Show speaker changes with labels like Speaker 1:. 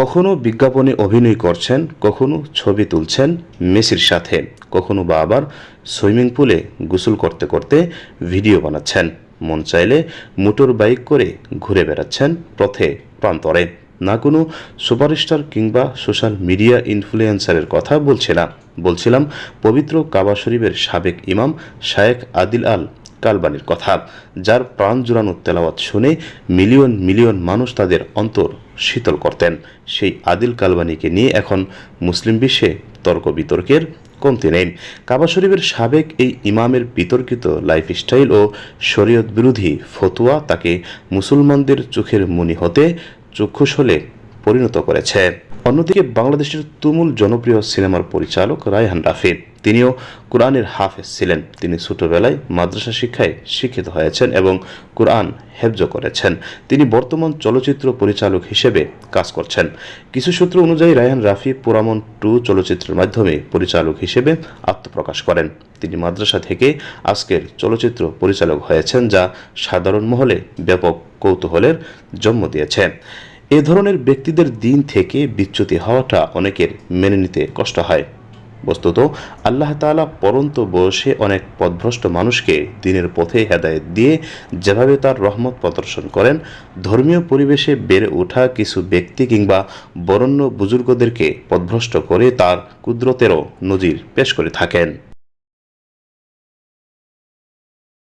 Speaker 1: কখনো বিজ্ঞাপনে অভিনয় করছেন, কখনো ছবি তুলছেন মেসির সাথে, কখনো বা আবার সুইমিং পুলে গোসল করতে করতে ভিডিও বানাচ্ছেন। মন চাইলে মোটর বাইক করে ঘুরে বেড়াচ্ছেন পথে, প্রান্তরে। না কোনো সুপারস্টার কিংবা সোশ্যাল মিডিয়া ইনফ্লুয়েন্সারের কথা বলছি না বলছিলাম, পবিত্র কাবা শরীফের সাবেক ইমাম শায়েক আদিল আল কালবানির কথা, যার প্রাণ জুড়ানো তেলাওয়াত শুনে মিলিয়ন মিলিয়ন মানুষ তাদের অন্তর শীতল করতেন। সেই আদিল কালবানিকে নিয়ে এখন মুসলিম বিশ্বে তর্ক বিতর্কের কমতি নেই। কাবা শরীফের সাবেক এই ইমামের বিতর্কিত লাইফস্টাইল ও শরীয়ত বিরোধী ফতুয়া তাকে মুসলমানদের চোখের মনি হতে চক্ষুষ হলে পরিণত করেছে। অন্যদিকে বাংলাদেশের তুমুল জনপ্রিয় সিনেমার পরিচালক রায়হান রাফি তিনিও কোরআনের হাফেজ ছিলেন। তিনি ছোটবেলায় মাদ্রাসা শিক্ষায় শিক্ষিত হয়েছেন এবং কোরআন হেফজ করেছেন। তিনি বর্তমান চলচ্চিত্র পরিচালক হিসেবে কাজ করছেন। কিছু সূত্র অনুযায়ী রায়হান রাফি পুরামন টু চলচ্চিত্রের মাধ্যমে পরিচালক হিসেবে আত্মপ্রকাশ করেন। তিনি মাদ্রাসা থেকে আজকের চলচ্চিত্র পরিচালক হয়েছেন যা সাধারণ মহলে ব্যাপক কৌতূহলের জন্ম দিয়েছে। এ ধরনের ব্যক্তিদের দিন থেকে বিচ্যুতি হওয়াটা অনেকের মেনে নিতে কষ্ট হয়। বস্তুত, আল্লাহ তাআলা পরন্ত বয়সে অনেক পথভ্রষ্ট মানুষকে দিনের পথে হেদায়েত দিয়ে যেভাবে তার রহমত প্রদর্শন করেন, ধর্মীয় পরিবেশে বেড়ে ওঠা কিছু ব্যক্তি কিংবা বরণ্য বুজুর্গদেরকে পথভ্রষ্ট করে তার কুদরতেরও নজির পেশ করে থাকেন।